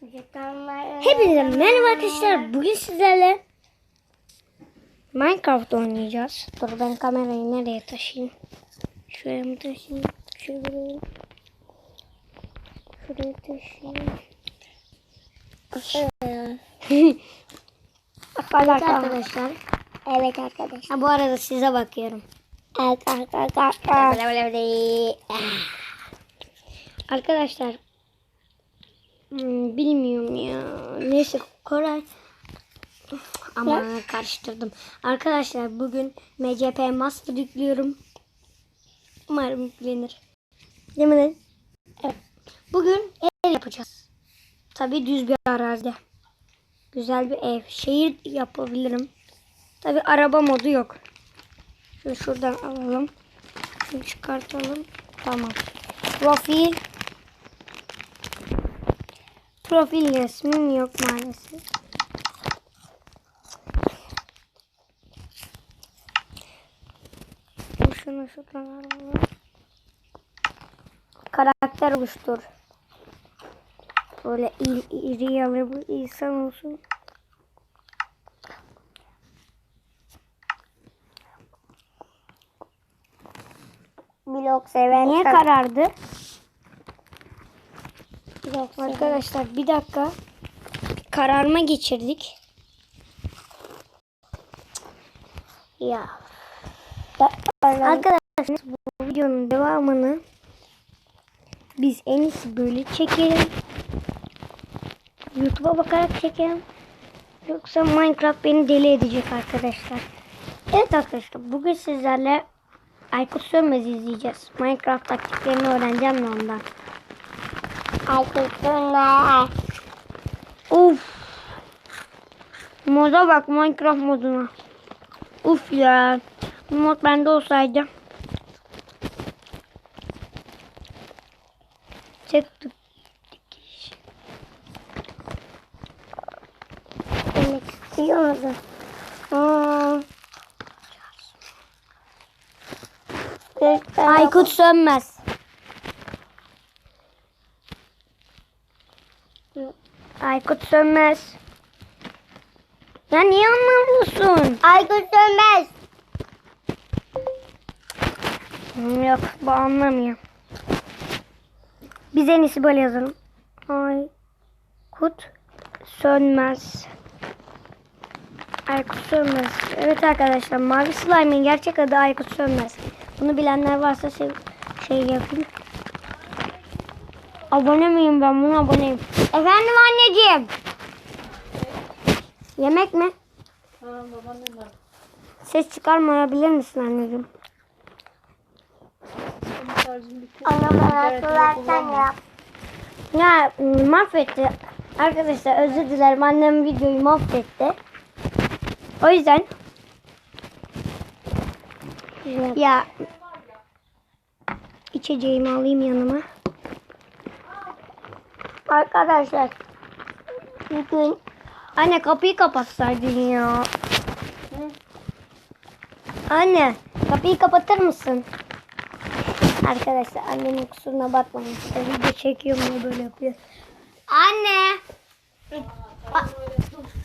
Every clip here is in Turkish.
Hepinize merhaba arkadaşlar. Bugün sizlerle Minecraft oynayacağız. Dur ben kamerayı nereye taşıyayım? Şuraya mı taşıyayım? Şuraya. Şuraya taşıyayım. Arkadaşlar. Evet arkadaşlar. Ha, bu arada size bakıyorum. Evet arkadaşlar. Arkadaşlar hmm, bilmiyorum ya. Neyse Koray. Ama karıştırdım. Arkadaşlar bugün MCP Master yüklüyorum. Umarım yüklenir. Değil mi? Evet. Bugün ev yapacağız. Tabi düz bir arazide. Güzel bir ev. Şehir yapabilirim. Tabi araba modu yok. Şunu şuradan alalım. Şunu çıkartalım. Tamam. Profil. Profil resmim yok maalesef. Şunu şuradan alalım. Karakter oluştur. Böyle iri, iri yalı bir insan olsun. Blok seven. Niye karardı? Arkadaşlar bir dakika. Kararma geçirdik. Ya. Arkadaşlar bu videonun devamını biz en iyisi böyle çekelim. YouTube'a bakarak çekelim. Yoksa Minecraft beni deli edecek arkadaşlar. Evet arkadaşlar bugün sizlerle Aykut Sönmez izleyeceğiz. Minecraft taktiklerini öğreneceğim de ondan. Arkadaşlar. Uf. Moda bak Minecraft moduna. Uf ya. Bu mod bende olsaydı. Çektik. Demek istiyor musun? Aa, Lütfen. Aykut Sönmez. Aykut Sönmez. Ya niye anlamıyorsun? Aykut Sönmez. Hmm, Yok bu anlamıyor. Biz en iyisi böyle yazalım. Aykut Sönmez. Aykut Sönmez. Evet arkadaşlar Mavi Slime'in gerçek adı Aykut Sönmez. Bunu bilenler varsa şey, şey yapayım. Abone miyim ben buna aboneyim. Efendim anneciğim. Yemek mi? Ses çıkarmayabilir misin anneciğim? Ona bana su versen ya. Mahvetti. Arkadaşlar özür dilerim annem videoyu mahvetti. O yüzden ya içeceğimi alayım yanıma. Arkadaşlar. Bugün Anne kapıyı kapatsaydın ya. Anne kapıyı kapatır mısın? Arkadaşlar annemin kusuruna bakmayın. İşte video çekiyorum diye böyle yapıyor. Anne.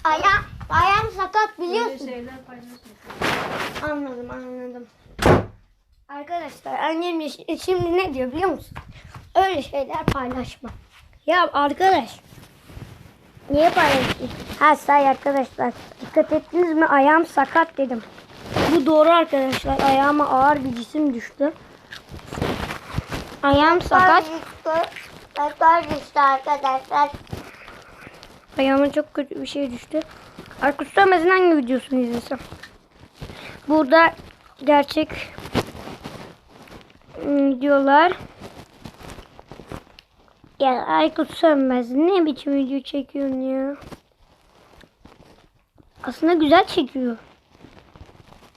aya ayağım sakat biliyorsun. Anladım anladım. Arkadaşlar annem şimdi ne diyor biliyor musun? Öyle şeyler paylaşma. Ya arkadaş. Niye paylaştın? Ha say arkadaşlar. Dikkat ettiniz mi? Ayağım sakat dedim. Bu doğru arkadaşlar. Ayağıma ağır bir cisim düştü. Ayağım sakat. Sakat düştü arkadaşlar. Ayağıma çok kötü bir şey düştü. Aykut Sönmez'in hangi videosunu izlesem? Burada gerçek ım, diyorlar. Ya Aykut Sönmez ne biçim video çekiyorsun ya? Aslında güzel çekiyor.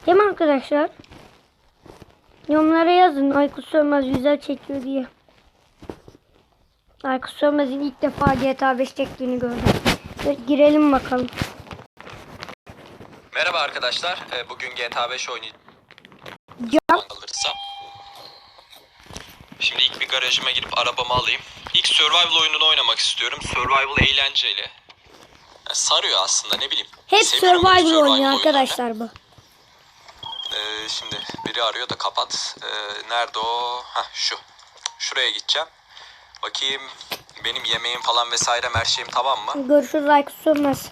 Değil mi arkadaşlar? Yorumlara yazın Aykut Sönmez güzel çekiyor diye. Aykut Sönmez'in ilk defa GTA 5 çektiğini gördüm. Girelim bakalım. Merhaba arkadaşlar. Ee, Bugün GTA 5 oynayacağım. Can, Alırsam. Şimdi ilk bir garajıma girip arabamı alayım. İlk survival oyununu oynamak istiyorum. Survival eğlenceli. Ya sarıyor aslında ne bileyim. Hep Seviyorum survival oynuyor arkadaşlar bu. Ee, şimdi biri arıyor da kapat. Ee, nerede o? Heh, şu. Şuraya gideceğim. Bakayım benim yemeğim falan vesairem her şeyim tamam mı? Görüşürüz.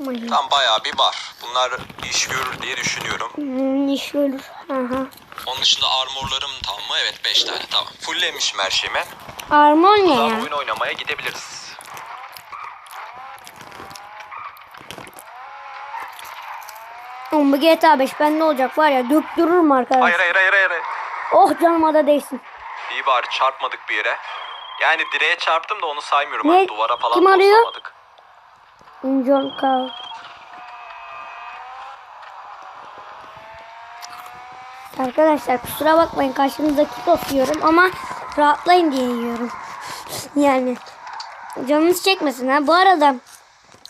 Aman ya. Tam bayağı bir var. Bunlar iş görür diye düşünüyorum. Hmm, iş görür. Aha. Onun dışında armorlarım tam mı? Evet 5 tane tamam. Fulllemişim her şeyimi. Armor ne ya? oyun oynamaya gidebiliriz. Bu GTA 5 ben ne olacak var ya döktürürüm arkadaş. Hayır hayır hayır hayır. Oh canıma da değsin. İyi bari çarpmadık bir yere. Yani direğe çarptım da onu saymıyorum. Ne? Hani duvara falan Kim arıyor? John Carl. Arkadaşlar kusura bakmayın karşınızdaki tost yiyorum ama rahatlayın diye yiyorum. yani canınız çekmesin ha. Bu arada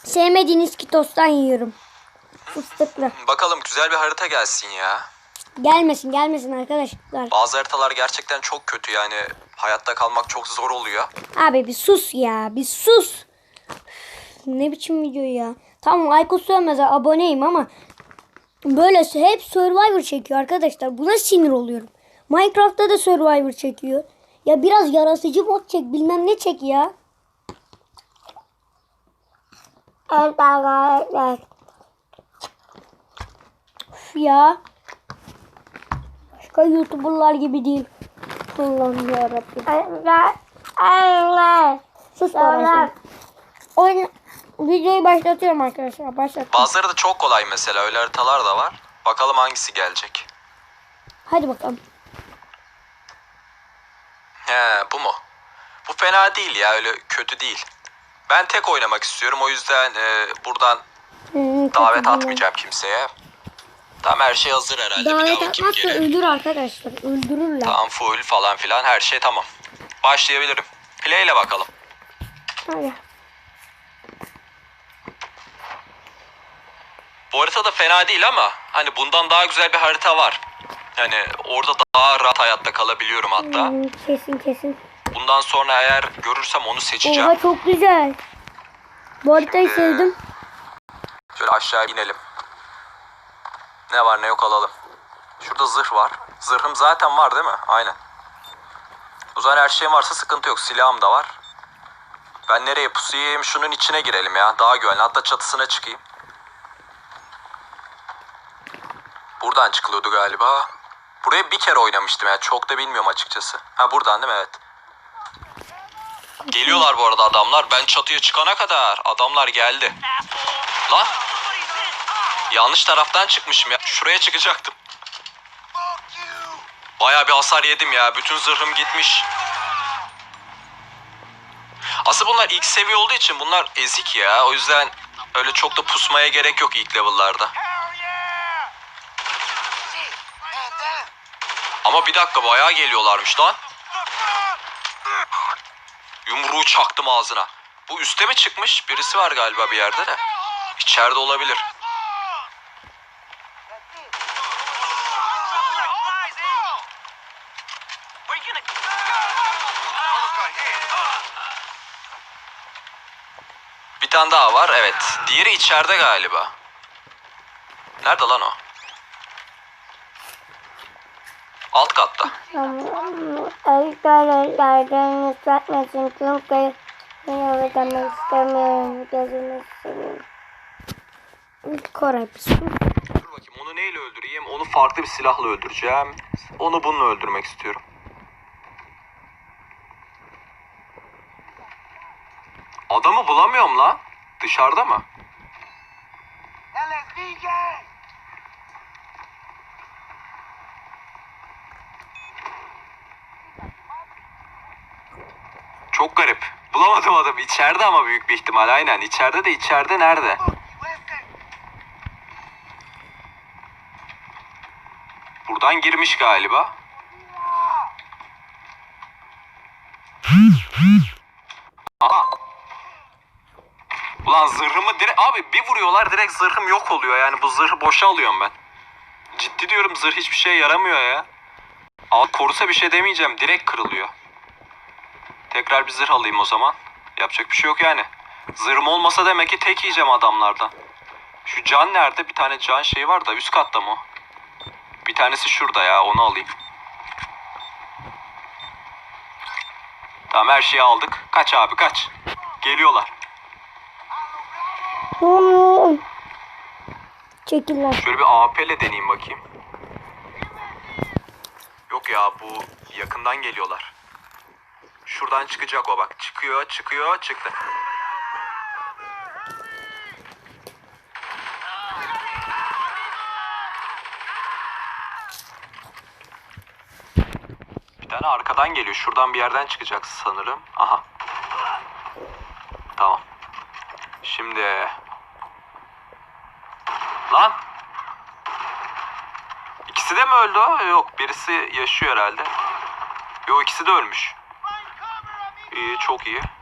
sevmediğiniz kitostan yiyorum. Fıstıklı. Bakalım güzel bir harita gelsin ya. Gelmesin gelmesin arkadaşlar. Bazı haritalar gerçekten çok kötü yani. Hayatta kalmak çok zor oluyor. Abi bir sus ya bir sus. Ne biçim video ya. Tamam Aykut Sönmez'e aboneyim ama böyle hep Survivor çekiyor arkadaşlar. Buna sinir oluyorum. Minecraft'ta da Survivor çekiyor. Ya biraz yaratıcı mod çek bilmem ne çek ya. Evet arkadaşlar. Ya. Başka YouTuber'lar gibi değil. Allah'ım yarabbim. Sus orası. Oyun videoyu başlatıyorum arkadaşlar. Başlat. Bazıları da çok kolay mesela. Öyle haritalar da var. Bakalım hangisi gelecek. Hadi bakalım. He bu mu? Bu fena değil ya öyle kötü değil. Ben tek oynamak istiyorum o yüzden e, buradan Hmm, davet atmayacağım kimseye. Tam her şey hazır herhalde. Davet atmazsa öldür arkadaşlar. Öldürürler. Tamam full falan filan her şey tamam. Başlayabilirim. Play ile bakalım. Hadi. Bu harita da fena değil ama hani bundan daha güzel bir harita var. Hani orada daha rahat hayatta kalabiliyorum hatta. Hmm, kesin kesin. Bundan sonra eğer görürsem onu seçeceğim. Oha çok güzel. Bu haritayı Ee, sevdim. Şöyle aşağı inelim. Ne var ne yok alalım. Şurada zırh var. Zırhım zaten var değil mi? Aynen. O zaman her şeyim varsa sıkıntı yok. Silahım da var. Ben nereye pusayım? Şunun içine girelim ya. Daha güvenli. Hatta çatısına çıkayım. Buradan çıkılıyordu galiba. Buraya bir kere oynamıştım ya. Çok da bilmiyorum açıkçası. Ha buradan değil mi? Evet. Geliyorlar bu arada adamlar. Ben çatıya çıkana kadar adamlar geldi. Lan. Yanlış taraftan çıkmışım ya. Şuraya çıkacaktım. Baya bir hasar yedim ya. Bütün zırhım gitmiş. Aslında bunlar ilk seviye olduğu için bunlar ezik ya. O yüzden öyle çok da pusmaya gerek yok ilk level'larda. Ama bir dakika bayağı geliyorlarmış lan. Yumruğu çaktım ağzına. Bu üste mi çıkmış? Birisi var galiba bir yerde de. İçeride olabilir. Bir tane daha var evet. Diğeri içeride galiba. Nerede lan o? Alt katta. Arkadaşlardan ıslatmasın çünkü yine ödemek istemiyorum. Gözünü seveyim. Koray bir sus. Dur bakayım onu neyle öldüreyim? Onu farklı bir silahla öldüreceğim. Onu bununla öldürmek istiyorum. Adamı bulamıyorum lan. Dışarıda mı? Çok garip. Bulamadım adamı. İçeride ama büyük bir ihtimal. Aynen. İçeride de içeride nerede? Buradan girmiş galiba. Aha. Ulan zırhımı direkt... Abi bir vuruyorlar direkt zırhım yok oluyor yani. Bu zırhı boşa alıyorum ben. Ciddi diyorum zırh hiçbir şeye yaramıyor ya. Al korusa bir şey demeyeceğim. Direkt kırılıyor. Tekrar bir zırh alayım o zaman. Yapacak bir şey yok yani. Zırhım olmasa demek ki tek yiyeceğim adamlardan. Şu can nerede? Bir tane can şeyi var da üst katta mı? Bir tanesi şurada ya onu alayım. Tamam her şeyi aldık. Kaç abi kaç. Geliyorlar. Hmm. Çekil lan. Şöyle bir AP ile deneyeyim bakayım. Yok ya bu yakından geliyorlar. Şuradan çıkacak o bak. Çıkıyor, çıkıyor, çıktı. Bir tane arkadan geliyor. Şuradan bir yerden çıkacak sanırım. Aha. Tamam. Şimdi... Lan! İkisi de mi öldü? Yok birisi yaşıyor herhalde. Yok ikisi de ölmüş. İyi çok iyi.